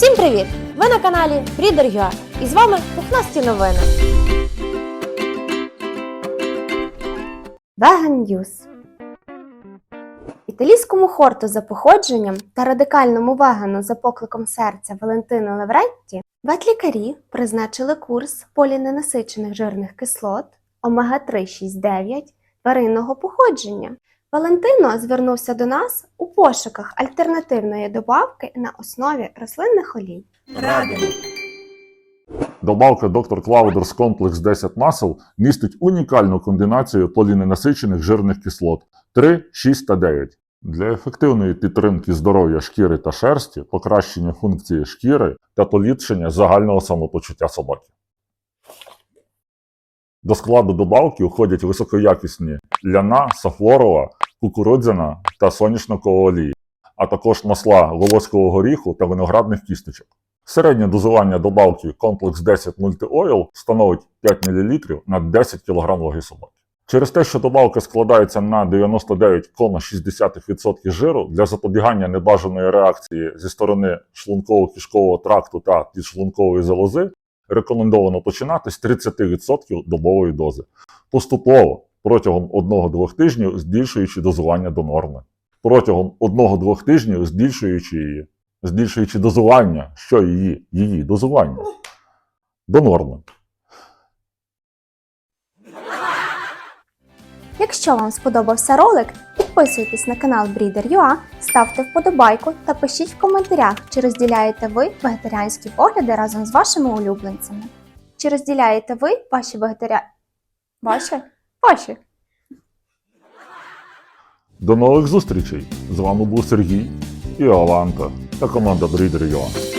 привіт! Ви на каналі Breeder.ua і з вами Пухнасті новини. Vegan News Італійському хорту за походженням та радикальному вегану за покликом серця Валентину Лавретті ветлікарі призначили курс поліненасичених жирних кислот омега-369 тваринного походження. Валентино звернувся до нас у пошуках альтернативної добавки на основі рослинних олій. Добавка Dr. Clouders Complex 10 масел містить унікальну комбінацію поліненасичених жирних кислот 3, 6 та 9 для ефективної підтримки здоров'я шкіри та шерсті, покращення функції шкіри та поліпшення загального самопочуття собаки. До складу добавки входять високоякісні ляна, сафлорова, кукурудзяна та соняшникова олії, а також масла волоського горіху та виноградних кісточок. Середнє дозування добавки Complex 10 Multi-Oil становить 5 мл на 10 кг ваги собаки. Через те, що добавка складається на 99,6% жиру для запобігання небажаної реакції зі сторони шлунково-кишкового тракту та підшлункової залози, рекомендовано починати з 30% добової дози, поступово протягом 1-2 тижнів збільшуючи дозування до норми. Протягом 1-2 тижнів збільшуючи її збільшуючи дозування, що її, її дозування до норми. Якщо вам сподобався ролик, підписуйтесь на канал Breeder.ua, ставте вподобайку та пишіть в коментарях, чи розділяєте ви вегетаріанські погляди разом з вашими улюбленцями. Чи розділяєте ви ваші вегетаря... Ваші? Ваші. До нових зустрічей! З вами був Сергій і Аланта та команда Breeder.ua.